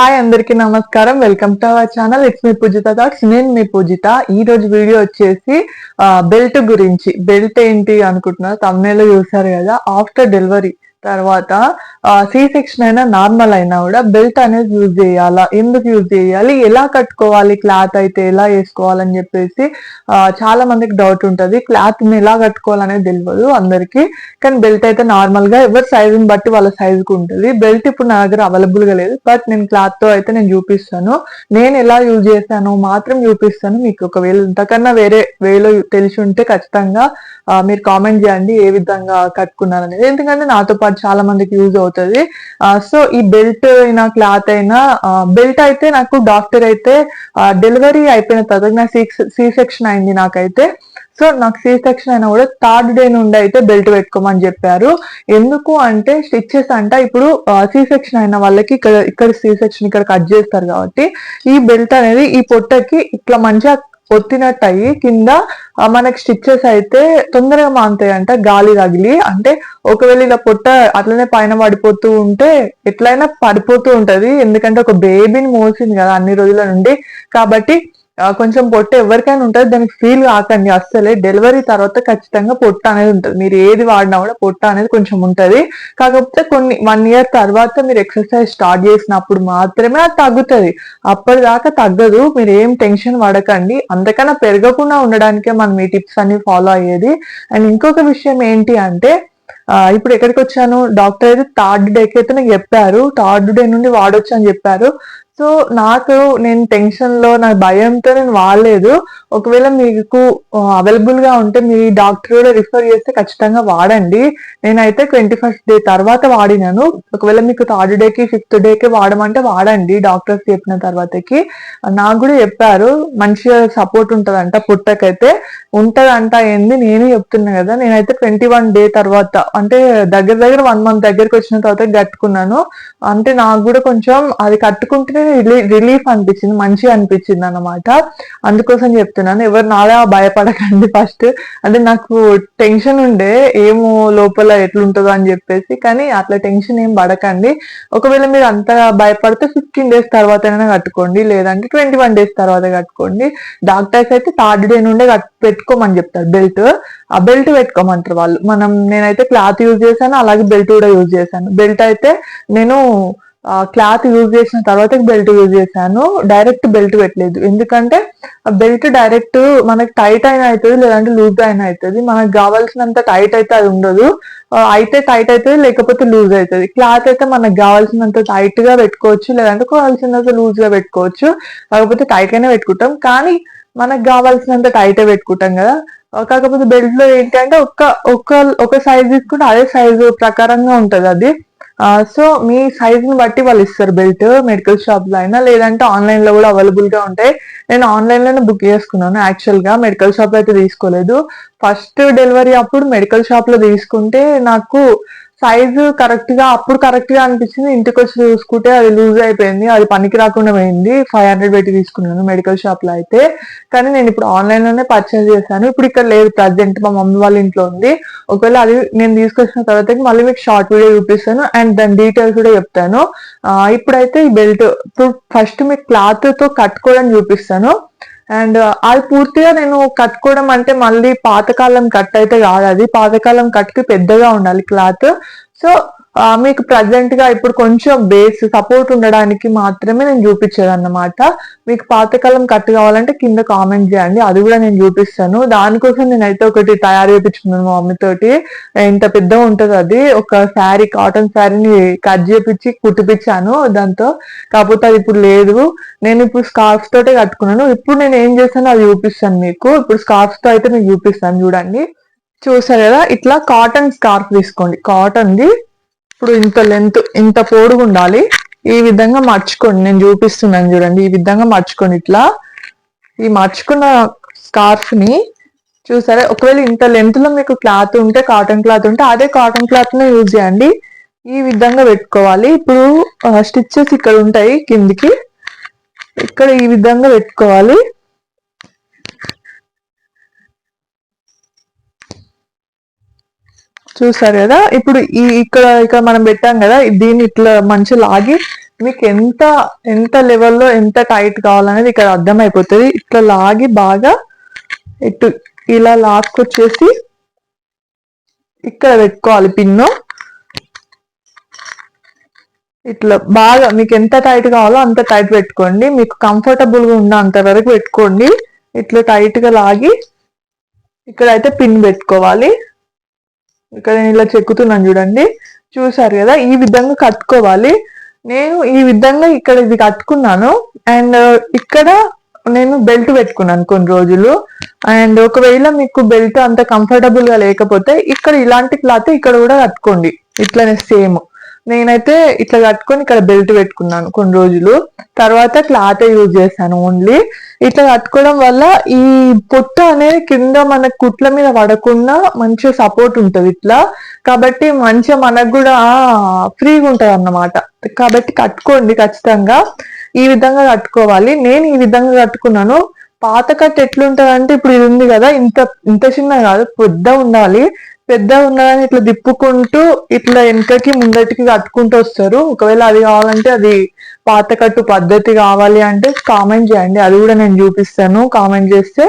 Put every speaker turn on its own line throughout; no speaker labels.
Hi అందరికీ నమస్కారం. Welcome to our channel it's me Poojitha thoughts నేను మీ పూజిత. ఈ రోజు వీడియో వచ్చేసి బెల్ట్ గురించి. బెల్ట్ ఏంటి అనుకుంటున్నారు తమ్నేలో చూసారు కదా ఆఫ్టర్ డెలివరీ తర్వాత సి సెక్షన్ అయినా నార్మల్ అయినా కూడా బెల్ట్ అనేది యూజ్ చేయాలా? ఎందుకు యూజ్ చేయాలి? ఎలా కట్టుకోవాలి? క్లాత్ అయితే ఎలా వేసుకోవాలని చెప్పేసి చాలా మందికి డౌట్ ఉంటుంది. క్లాత్ ఎలా కట్టుకోవాలనేది తెలియదు అందరికీ. కానీ బెల్ట్ అయితే నార్మల్గా ఎవరి సైజుని బట్టి వాళ్ళ సైజుకు ఉంటుంది. బెల్ట్ ఇప్పుడు నా దగ్గర అవైలబుల్గా లేదు. బట్ నేను క్లాత్తో అయితే నేను చూపిస్తాను. నేను ఎలా యూజ్ చేశాను మాత్రం చూపిస్తాను మీకు. ఒకవేళ ఇంతకన్నా వేరే వేలో తెలిసి ఉంటే ఖచ్చితంగా మీరు కామెంట్ చేయండి ఏ విధంగా కట్టుకున్నారు అనేది ఎందుకంటే నాతో పాటు చాలా మందికి యూజ్ అవుతుంది. సో ఈ బెల్ట్ అయినా క్లాత్ అయినా బెల్ట్ అయితే నాకు డాక్టర్ అయితే డెలివరీ అయిపోయిన తర్వాత నా సి సెక్షన్ అయింది నాకైతే. సో నాకు సి సెక్షన్ అయినా కూడా థర్డ్ డే నుండి అయితే బెల్ట్ పెట్టుకోమని చెప్పారు. ఎందుకు అంటే స్టిచ్చెస్ అంట ఇప్పుడు సి సెక్షన్ అయిన వాళ్ళకి ఇక్కడ ఇక్కడ సీ సెక్షన్ ఇక్కడ కట్ చేస్తారు కాబట్టి ఈ బెల్ట్ అనేది ఈ పొట్టకి ఇట్లా మంచిగా ఒత్తినట్టు అయ్యి కింద మనకి స్టిచ్చెస్ అయితే తొందరగా మాంతాయి అంట గాలి తగిలి అంటే ఒకవేళ ఇలా పొట్ట అట్లనే పైన పడిపోతూ ఉంటే ఎట్లయినా పడిపోతూ ఉంటది. ఎందుకంటే ఒక బేబీని మోసింది కదా అన్ని రోజుల నుండి. కాబట్టి కొంచెం పొట్టు ఎవరికైనా ఉంటుంది దానికి ఫీల్ కాకండి. అస్సలే డెలివరీ తర్వాత ఖచ్చితంగా పొట్ట అనేది ఉంటుంది. మీరు ఏది వాడినా కూడా పొట్ట అనేది కొంచెం ఉంటుంది. కాకపోతే కొన్ని వన్ ఇయర్ తర్వాత మీరు ఎక్సర్సైజ్ స్టార్ట్ చేసినప్పుడు మాత్రమే అది తగ్గుతుంది. అప్పటిదాకా తగ్గదు. మీరు ఏం టెన్షన్ పడకండి. అంతకన్నా పెరగకుండా ఉండడానికే మనం ఈ టిప్స్ అన్ని ఫాలో అయ్యేది. అండ్ ఇంకొక విషయం ఏంటి అంటే ఇప్పుడు ఎక్కడికి వచ్చాను? డాక్టర్ అయితే థర్డ్ డేకి అయితే నాకు చెప్పారు. థర్డ్ డే నుండి వాడొచ్చు అని చెప్పారు. సో నాకు నేను టెన్షన్లో నా భయంతో నేను వాడలేదు. ఒకవేళ మీకు అవైలబుల్గా ఉంటే మీ డాక్టర్ కూడా రిఫర్ చేస్తే ఖచ్చితంగా వాడండి. నేనైతే ట్వంటీ ఫస్ట్ డే తర్వాత వాడినాను. ఒకవేళ మీకు థర్డ్ డేకి ఫిఫ్త్ డేకి వాడమంటే వాడండి డాక్టర్స్ చెప్పిన తర్వాతకి. నాకు కూడా చెప్పారు. మంచిగా సపోర్ట్ ఉంటదంట పుట్టకైతే. ఉంటదంట ఏంది? నేను చెప్తున్నా కదా. నేనైతే ట్వంటీ వన్ డే తర్వాత అంటే దగ్గర దగ్గర వన్ మంత్ దగ్గరికి వచ్చిన తర్వాత కట్టుకున్నాను. అంటే నాకు కూడా కొంచెం అది కట్టుకుంటేనే రిలీఫ్ అనిపించింది మంచిగా అనిపించింది అనమాట అందుకోసం చెప్తున్నాను ఎవరు నాలా భయపడకండి ఫస్ట్ అంటే నాకు టెన్షన్ ఉండే ఏమో లోపల ఎట్లుంటుందో అని చెప్పేసి కానీ అట్లా టెన్షన్ ఏం పడకండి. ఒకవేళ మీరు అంత భయపడితే ఫిఫ్టీన్ డేస్ తర్వాత అయినా కట్టుకోండి లేదంటే ట్వంటీ వన్ డేస్ తర్వాత కట్టుకోండి. డాక్టర్స్ అయితే థర్డ్ డే నుండే కట్టు పెట్టుకోమని చెప్తారు. బెల్ట్ ఆ బెల్ట్ పెట్టుకోమంటారు వాళ్ళు. మనం నేనైతే క్లాత్ యూజ్ చేశాను అలాగే బెల్ట్ కూడా యూజ్ చేశాను. బెల్ట్ అయితే నేను క్లాత్ యూజ్ చేసిన తర్వాత బెల్ట్ యూజ్ చేశాను. డైరెక్ట్ బెల్ట్ పెట్టలేదు. ఎందుకంటే బెల్ట్ డైరెక్ట్ మనకి టైట్ అయినా అవుతుంది లేదంటే లూజ్ అయినా అవుతుంది మనకు కావాల్సినంత టైట్ అయితే అది ఉండదు. అయితే టైట్ అవుతుంది లేకపోతే లూజ్ అవుతుంది క్లాత్ అయితే మనకు కావాల్సినంత టైట్గా పెట్టుకోవచ్చు లేదంటే కావాల్సినంత లూజ్గా పెట్టుకోవచ్చు. కాకపోతే టైట్ గానే పెట్టుకుంటాం. కానీ మనకు కావాల్సినంత టైట్ పెట్టుకుంటాం కదా. కాకపోతే బెల్ట్లో ఏంటంటే ఒక్క ఒక్క ఒక సైజ్ తీసుకుంటే అదే సైజు ప్రకారంగా ఉంటది అది. సో మీ సైజ్ని బట్టి వాళ్ళు ఇస్తారు బెల్ట్ మెడికల్ షాప్లో అయినా లేదంటే ఆన్లైన్లో కూడా అవైలబుల్గా ఉంటాయి. నేను ఆన్లైన్లోనే బుక్ చేసుకున్నాను యాక్చువల్గా మెడికల్ షాప్ అయితే తీసుకోలేదు. ఫస్ట్ డెలివరీ అప్పుడు మెడికల్ షాప్లో తీసుకుంటే నాకు సైజు కరెక్ట్గా అప్పుడు కరెక్ట్గా అనిపించింది. ఇంటికి వచ్చి చూసుకుంటే అది లూజ్ అయిపోయింది. అది పనికి రాకుండా పోయింది. ఫైవ్ హండ్రెడ్ పెట్టి తీసుకున్నాను మెడికల్ షాప్లో అయితే. కానీ నేను ఇప్పుడు ఆన్లైన్లోనే పర్చేస్ చేశాను. ఇప్పుడు ఇక్కడ లేదు ప్రజెంట్ మా మమ్మీ వాళ్ళ ఇంట్లో ఉంది. ఒకవేళ అది నేను తీసుకొచ్చిన తర్వాత మళ్ళీ మీకు షార్ట్ వీడియో చూపిస్తాను. అండ్ దాని డీటెయిల్స్ కూడా చెప్తాను. ఇప్పుడైతే ఈ బెల్ట్ ఇప్పుడు ఫస్ట్ మీకు క్లాత్తో కట్టుకోవడం చూపిస్తాను. అండ్ అది పూర్తిగా నేను కట్టుకోవడం అంటే మళ్ళీ పాతకాలం కట్ అయితే కాదు. అది పాతకాలం కట్కి పెద్దగా ఉండాలి క్లాత్. సో మీకు ప్రజెంట్గా ఇప్పుడు కొంచెం బేస్ సపోర్ట్ ఉండడానికి మాత్రమే నేను చూపించేది అన్నమాట మీకు పాతకాలం కట్ కావాలంటే కింద కామెంట్ చేయండి. అది కూడా నేను చూపిస్తాను. దానికోసం నేనైతే ఒకటి తయారు చేయించుకున్నాను మా మమ్మీ తోటి ఇంత పెద్ద ఉంటుంది అది. ఒక శారీ కాటన్ శారీని కట్ చేపించి కుట్టిపించాను దాంతో. కాకపోతే అది ఇప్పుడు లేదు. నేను ఇప్పుడు స్కార్ఫ్ తోటే కట్టుకున్నాను. ఇప్పుడు నేను ఏం చేస్తానో అది చూపిస్తాను మీకు. ఇప్పుడు స్కార్ఫ్తో అయితే మీకు చూపిస్తాను చూడండి. చూసారు కదా? ఇట్లా కాటన్ స్కార్ఫ్ తీసుకోండి. కాటన్ది ఇప్పుడు ఇంత లెంత్ ఇంత పొడుగు ఉండాలి. ఈ విధంగా మార్చుకోండి. నేను చూపిస్తున్నాను చూడండి. ఈ విధంగా మార్చుకోండి. ఇట్లా ఈ మార్చుకున్న స్కార్ఫ్ని చూసారా? ఒకవేళ ఇంత లెంత్లో మీకు క్లాత్ ఉంటే కాటన్ క్లాత్ ఉంటే అదే కాటన్ క్లాత్ నే యూజ్ చేయండి. ఈ విధంగా పెట్టుకోవాలి. ఇప్పుడు స్టిచ్చెస్ ఇక్కడ ఉంటాయి కిందికి. ఇక్కడ ఈ విధంగా పెట్టుకోవాలి. చూసారు కదా? ఇప్పుడు ఈ ఇక్కడ ఇక్కడ మనం పెట్టాం కదా దీన్ని ఇట్లా మంచి లాగి మీకు ఎంత ఎంత లెవెల్లో ఎంత టైట్ కావాలనేది ఇక్కడ అర్థమైపోతుంది. ఇట్లా లాగి బాగా ఇటు ఇలా లాక్కొచ్చేసి ఇక్కడ పెట్టుకోవాలి పిన్ను. ఇట్లా బాగా మీకు ఎంత టైట్ కావాలో అంత టైట్ పెట్టుకోండి. మీకు కంఫర్టబుల్గా ఉన్న అంత వరకు పెట్టుకోండి. ఇట్లా టైట్గా లాగి ఇక్కడ అయితే పిన్ పెట్టుకోవాలి. ఇక్కడ నేను ఇలా చెక్కుతున్నాను చూడండి. చూసారు కదా? ఈ విధంగా కట్టుకోవాలి. నేను ఈ విధంగా ఇక్కడ ఇది కట్టుకున్నాను. అండ్ uh, ఇక్కడ నేను బెల్ట్ పెట్టుకున్నాను కొన్ని రోజులు. అండ్ ఒకవేళ మీకు బెల్ట్ అంత కంఫర్టబుల్గా లేకపోతే ఇక్కడ ఇలాంటి క్లాత్ ఇక్కడ కూడా కట్టుకోండి. ఇట్లనే సేమ్. నేనైతే ఇట్లా కట్టుకొని ఇక్కడ బెల్ట్ పెట్టుకున్నాను కొన్ని రోజులు. తర్వాత క్లాత్ యూజ్ చేశాను ఓన్లీ ఇట్లా కట్టుకోవడం వల్ల ఈ పొట్ట అనేది కింద మన కుట్ల మీద పడకుండా మంచిగా సపోర్ట్ ఉంటుంది ఇట్లా. కాబట్టి మంచిగా మనకు కూడా ఫ్రీగా ఉంటుంది అన్నమాట. కాబట్టి కట్టుకోండి ఖచ్చితంగా. ఈ విధంగా కట్టుకోవాలి. నేను ఈ విధంగా కట్టుకున్నాను. పాత కట్ ఎట్లుంటది అంటే ఇప్పుడు ఇది ఉంది కదా ఇంత ఇంత చిన్న కాదు పెద్ద ఉండాలి. పెద్ద ఉన్నదని ఇట్లా తిప్పుకుంటూ ఇట్లా వెనకకి ముందటికి కట్టుకుంటూ వస్తారు. ఒకవేళ అది కావాలంటే అది పాత కట్టు పద్ధతి కావాలి అంటే కామెంట్ చేయండి. అది కూడా నేను చూపిస్తాను. కామెంట్ చేస్తే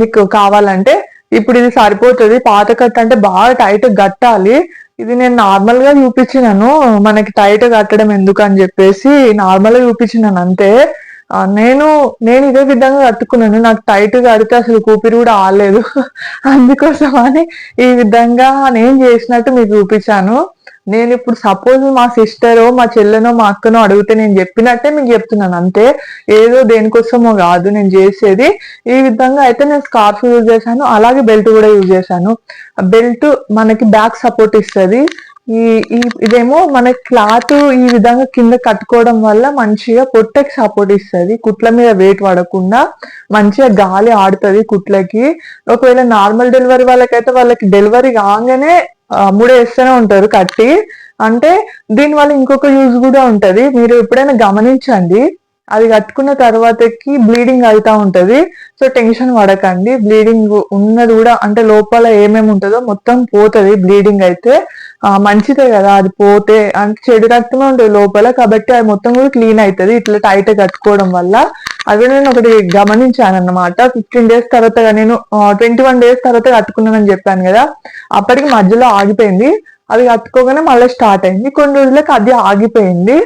మీకు కావాలంటే ఇప్పుడు ఇది సరిపోతుంది. పాత కట్టు అంటే బాగా టైట్ కట్టాలి. ఇది నేను నార్మల్గా చూపించినాను. మనకి టైట్ కట్టడం ఎందుకు అని చెప్పేసి నార్మల్గా చూపించినాను అంతే. నేను నేను ఇదే విధంగా కట్టుకున్నాను. నాకు టైట్ కడితే అసలు కూపిరి కూడా ఆలేదు అందుకోసం అని ఈ విధంగా నేను చేసినట్టు మీకు చూపించాను. నేను ఇప్పుడు సపోజ్ మా సిస్టరో మా చెల్లెనో మా అక్కనో అడిగితే నేను చెప్పినట్టే మీకు చెప్తున్నాను. అంతే ఏదో దేనికోసమో కాదు నేను చేసేది. ఈ విధంగా అయితే నేను స్కార్ఫ్ యూజ్ చేశాను. అలాగే బెల్ట్ కూడా యూజ్ చేశాను. బెల్ట్ మనకి బ్యాక్ సపోర్ట్ ఇస్తుంది. ఈ ఇదేమో మన క్లాత్ ఈ విధంగా కింద కట్టుకోవడం వల్ల మంచిగా పొట్టకి సపోర్ట్ ఇస్తుంది. కుట్ల మీద వెయిట్ పడకుండా మంచిగా గాలి ఆడుతుంది కుట్లకి. ఒకవేళ నార్మల్ డెలివరీ వాళ్ళకైతే వాళ్ళకి డెలివరీ కాగానే ముడేస్తూనే ఉంటారు కట్టి. అంటే దీని వల్ల ఇంకొక యూజ్ కూడా ఉంటుంది. మీరు ఎప్పుడైనా గమనించండి. అది కట్టుకున్న తర్వాతకి బ్లీడింగ్ అవుతా ఉంటది. సో టెన్షన్ పడకండి. బ్లీడింగ్ ఉన్నది కూడా అంటే లోపల ఏమేమి ఉంటుందో మొత్తం పోతుంది బ్లీడింగ్ అయితే. మంచిదే కదా అది పోతే. అంటే చెడు రక్తమే ఉంటుంది లోపల కాబట్టి అది మొత్తం కూడా క్లీన్ అవుతుంది ఇట్లా టైట్ కట్టుకోవడం వల్ల. అదే నేను ఒకటి గమనించాను అనమాట ఫిఫ్టీన్ డేస్ తర్వాత నేను ట్వంటీ వన్ డేస్ తర్వాత కట్టుకున్నానని చెప్పాను కదా. అప్పటికి మధ్యలో ఆగిపోయింది. అది కట్టుకోగానే మళ్ళీ స్టార్ట్ అయింది. కొన్ని రోజులకి అది ఆగిపోయింది.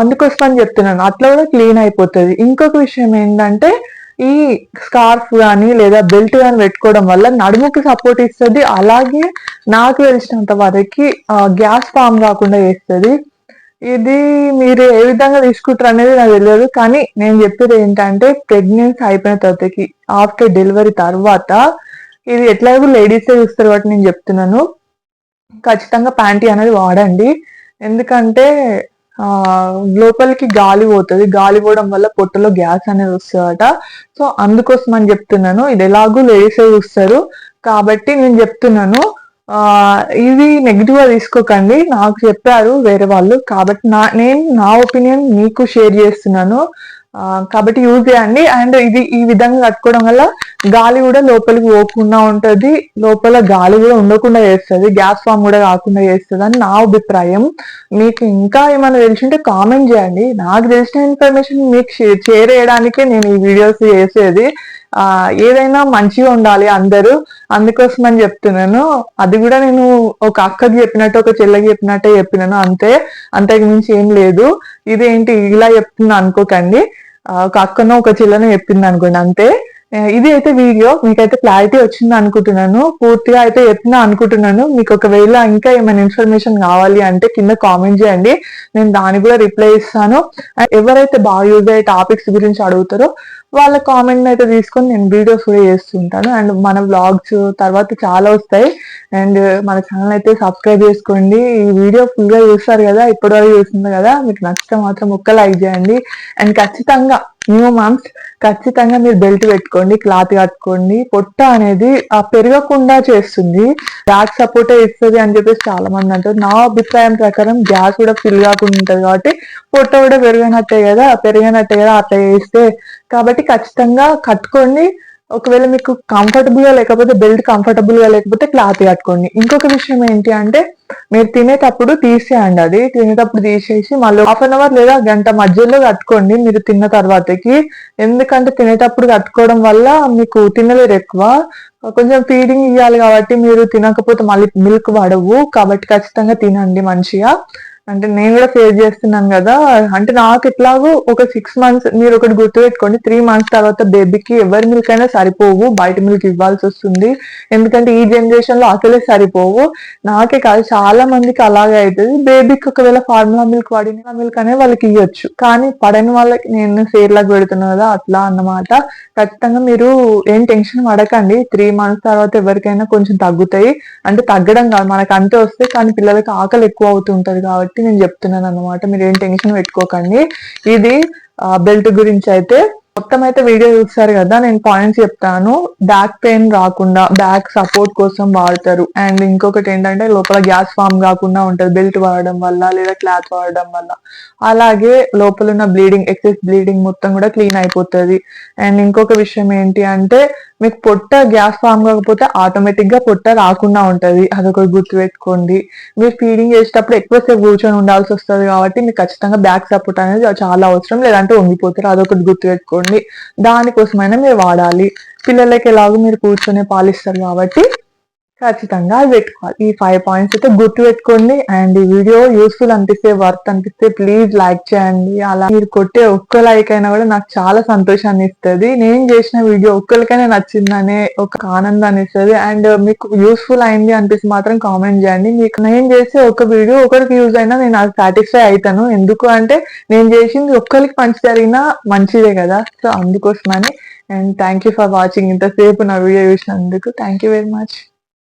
అందుకోసం అని చెప్తున్నాను. అట్లా కూడా క్లీన్ అయిపోతుంది. ఇంకొక విషయం ఏంటంటే ఈ స్కార్ఫ్ కానీ లేదా బెల్ట్ కానీ పెట్టుకోవడం వల్ల నడుముకి సపోర్ట్ ఇస్తుంది. అలాగే నాకు తెలిసినంత వరకు గ్యాస్ ఫామ్ కాకుండా చేస్తుంది. ఇది మీరు ఏ విధంగా తీసుకుంటారు అనేది నాకు తెలియదు. కానీ నేను చెప్పేది ఏంటంటే ప్రెగ్నెన్సీ అయిపోయిన తర్వాతకి ఆఫ్టర్ డెలివరీ తర్వాత ఇది ఎట్లాగో లేడీసే చూస్తారు కాబట్టి నేను చెప్తున్నాను. ఖచ్చితంగా ప్యాంటీ అనేది వాడండి. ఎందుకంటే లోపలికి గాలి పోతుంది. గాలి పోవడం వల్ల పొట్టలో గ్యాస్ అనేది వస్తుందట. సో అందుకోసం అని చెప్తున్నాను. ఇది ఎలాగూ లేడీస్ చూస్తారు. కాబట్టి నేను చెప్తున్నాను. ఆ ఇది నెగిటివ్గా తీసుకోకండి. నాకు చెప్పారు వేరే వాళ్ళు. కాబట్టి నా నేను నా ఒపీనియన్ మీకు షేర్ చేస్తున్నాను. కాబట్టి యూజ్ చేయండి. అండ్ ఇది ఈ విధంగా కట్టుకోవడం వల్ల గాలి కూడా లోపలికి పోకుండా ఉంటుంది. లోపల గాలి కూడా ఉండకుండా చేస్తుంది. గ్యాస్ ఫామ్ కూడా కాకుండా చేస్తుంది అని నా అభిప్రాయం. మీకు ఇంకా ఏమైనా తెలిసింటే కామెంట్ చేయండి. నాకు తెలిసిన ఇన్ఫర్మేషన్ మీకు షేర్ చేయడానికే నేను ఈ వీడియోస్ చేసేది. ఏదైనా మంచిగా ఉండాలి అందరూ. అందుకోసం అని చెప్తున్నాను. అది కూడా నేను ఒక అక్కకి చెప్పినట్టు ఒక చెల్లకి చెప్పినట్టే చెప్పినాను. అంతే. అంతకు మించి ఏం లేదు. ఇదేంటి ఇలా చెప్తున్నా అనుకోకండి. ఒక అక్కనో ఒక చెల్లెనో చెప్పింది అనుకోండి. అంతే. ఇది అయితే వీడియో మీకైతే క్లారిటీ వచ్చింది అనుకుంటున్నాను. పూర్తిగా అయితే చెప్పిన అనుకుంటున్నాను. మీకు ఒకవేళ ఇంకా ఏమైనా ఇన్ఫర్మేషన్ కావాలి అంటే కింద కామెంట్ చేయండి. నేను దాన్ని కూడా రిప్లై ఇస్తాను. ఎవరైతే బాగా యూజ్ అయ్యే టాపిక్స్ గురించి అడుగుతారో వాళ్ళ కామెంట్ అయితే తీసుకొని నేను వీడియోస్ కూడా చేస్తుంటాను. అండ్ మన బ్లాగ్స్ తర్వాత చాలా వస్తాయి. అండ్ మన ఛానల్ అయితే సబ్స్క్రైబ్ చేసుకోండి. ఈ వీడియో ఫుల్గా చూస్తారు కదా ఇప్పటివరకు చూస్తుంది కదా మీకు నచ్చితే మాత్రం ఒక్క లైక్ చేయండి. అండ్ ఖచ్చితంగా న్యూ మామ్స్ ఖచ్చితంగా మీరు బెల్ట్ పెట్టుకోండి క్లాత్ కట్టుకోండి. పొట్ట అనేది ఆ పెరగకుండా చేస్తుంది. బ్యాక్ సపోర్టే ఇస్తుంది అని చెప్పేసి చాలా మంది అంటారు. నా అభిప్రాయం ప్రకారం గ్యాస్ కూడా ఫిల్ కాకుండా ఉంటుంది కాబట్టి పొట్ట కూడా పెరిగినట్టే కదా పెరిగినట్టే కదా అట్లా చేస్తే. కాబట్టి ఖచ్చితంగా కట్టుకోండి. ఒకవేళ మీకు కంఫర్టబుల్గా లేకపోతే బెల్ట్ కంఫర్టబుల్గా లేకపోతే క్లాత్ కట్టుకోండి. ఇంకొక విషయం ఏంటి అంటే మీరు తినేటప్పుడు తీసేయండి. అది తినేటప్పుడు తీసేసి మళ్ళీ హాఫ్ అన్ అవర్ లేదా గంట మధ్యలో కట్టుకోండి మీరు తిన్న తర్వాతకి. ఎందుకంటే తినేటప్పుడు కట్టుకోవడం వల్ల మీకు తినలేరు ఎక్కువ. కొంచెం ఫీడింగ్ ఇవ్వాలి కాబట్టి మీరు తినకపోతే మళ్ళీ మిల్క్ పడవు కాబట్టి ఖచ్చితంగా తినండి మంచిగా. అంటే నేను కూడా ఫేస్ చేస్తున్నాను కదా. అంటే నాకు ఎట్లాగో ఒక సిక్స్ మంత్స్ మీరు ఒకటి గుర్తుపెట్టుకోండి త్రీ మంత్స్ తర్వాత బేబీకి ఎవరి మిల్క్ అయినా సరిపోవు బయట మిల్క్ ఇవ్వాల్సి వస్తుంది. ఎందుకంటే ఈ జనరేషన్లో అసలే సరిపోవు. నాకే కాదు చాలా మందికి అలాగే అవుతుంది బేబీకి ఒకవేళ ఫార్ములా మిల్క్ వాడిన మిల్క్ అనే వాళ్ళకి ఇవ్వచ్చు కానీ పడని వాళ్ళకి నేను సేర్లకు లాగా పెడుతున్నా కదా అట్లా అన్నమాట. ఖచ్చితంగా మీరు ఏం టెన్షన్ పడకండి. త్రీ మంత్స్ తర్వాత ఎవరికైనా కొంచెం తగ్గుతాయి. అంటే తగ్గడం కాదు మనకు అంతే వస్తే కానీ పిల్లలకి ఆకలి ఎక్కువ అవుతుంటది కాబట్టి నేను చెప్తున్నాను అనమాట మీరు ఏం టెన్షన్ పెట్టుకోకండి. ఇది బెల్ట్ గురించి అయితే మొత్తం అయితే వీడియో చూస్తారు కదా నేను పాయింట్స్ చెప్తాను. బ్యాక్ పెయిన్ రాకుండా బ్యాక్ సపోర్ట్ కోసం వాడతారు. అండ్ ఇంకొకటి ఏంటంటే లోపల గ్యాస్ ఫామ్ కాకుండా ఉంటుంది. బెల్ట్ వాడడం వల్ల లేదా క్లాత్ వాడడం వల్ల. అలాగే లోపల ఉన్న బ్లీడింగ్ ఎక్సెస్ బ్లీడింగ్ మొత్తం కూడా క్లీన్ అయిపోతుంది. అండ్ ఇంకొక విషయం ఏంటి అంటే మీకు పొట్ట గ్యాస్ ఫామ్ కాకపోతే ఆటోమేటిక్గా పొట్ట రాకుండా ఉంటది. అదొకటి గుర్తుపెట్టుకోండి. మీరు ఫీడింగ్ చేసేటప్పుడు ఎక్కువసేపు కూర్చొని ఉండాల్సి వస్తుంది కాబట్టి మీకు ఖచ్చితంగా బ్యాక్ సపోర్ట్ అనేది చాలా అవసరం. లేదంటే వంగిపోతారు. అదొకటి గుర్తుపెట్టుకోండి దానికోసమైనా మీరు వాడాలి. పిల్లలకి ఎలాగో మీరు కూర్చొని పాలిస్తారు కాబట్టి ఖచ్చితంగా అది పెట్టుకోవాలి. ఈ ఫైవ్ పాయింట్స్ అయితే గుర్తు పెట్టుకోండి. అండ్ ఈ వీడియో యూస్ఫుల్ అనిపిస్తే వర్త్ అనిపిస్తే ప్లీజ్ లైక్ చేయండి. అలా మీరు కొట్టే ఒక్క లైక్ అయినా కూడా నాకు చాలా సంతోషాన్ని ఇస్తుంది. నేను చేసిన వీడియో ఒక్కరికైనా నచ్చిందనే ఒక ఆనందాన్ని ఇస్తుంది. అండ్ మీకు యూస్ఫుల్ అయింది అనిపిస్తే మాత్రం కామెంట్ చేయండి. మీకు నేను చేసే ఒక వీడియో ఒకరికి యూజ్ అయినా నేను అది సాటిస్ఫై అవుతాను ఎందుకు అంటే నేను చేసింది ఒక్కరికి మంచి జరిగినా మంచిదే కదా. సో అందుకోసమని. And thank you for watching ఇంతసేపు నా వీడియో చూసినందుకు థ్యాంక్ యూ వెరీ మచ్